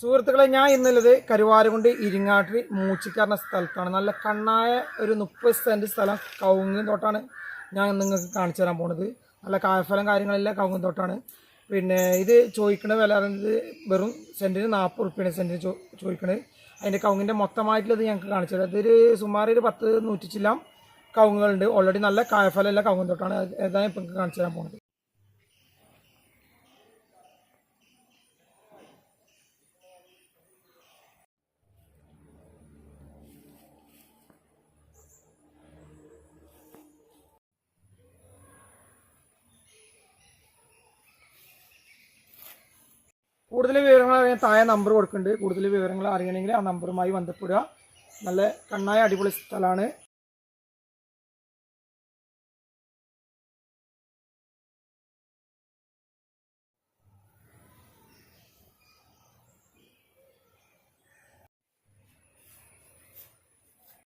സുഹൃത്തുക്കളെ ഞാൻ ഇന്നുള്ളത് കരുവാരകുണ്ട് ഇരിങ്ങാട്ടിൽ മൂച്ചിക്കാരന സ്ഥലത്താണ്. നല്ല കണ്ണായ ഒരു മുപ്പത് സെന്റ് സ്ഥലം കവുങ്ങ് തോട്ടാണ് ഞാൻ നിങ്ങൾക്ക് കാണിച്ചു തരാൻ പോണത്. നല്ല കായഫലം കാര്യങ്ങളെല്ലാം കവുങ്ങ് തോട്ടാണ്. പിന്നെ ഇത് ചോദിക്കണ വില പറയുന്നത് വെറും സെന്റിന് നാൽപ്പത് റുപ്യാണ് സെന്റിന് ചോ ചോദിക്കണത്. അതിന്റെ കവുങ്ങിന്റെ മൊത്തമായിട്ടുള്ളത് ഞങ്ങൾക്ക് കാണിച്ചു തരാം. ഇതൊരു സുമാർ ഒരു പത്ത് നൂറ്റിച്ചില്ലാം കൗങ്ങുകളുണ്ട്. ഓൾറെഡി നല്ല കായഫലമുള്ള കവുങ്ങ് തോട്ടാണ്. ഏതായാലും ഇപ്പം കാണിച്ചു തരാൻ പോണത്. കൂടുതൽ വിവരങ്ങൾ അറിയാൻ താഴെ നമ്പർ കൊടുക്കുന്നുണ്ട്. കൂടുതൽ വിവരങ്ങൾ അറിയണമെങ്കിൽ ആ നമ്പറുമായി ബന്ധപ്പെടുക. നല്ല കണ്ണായ അടിപൊളി സ്ഥലമാണ്.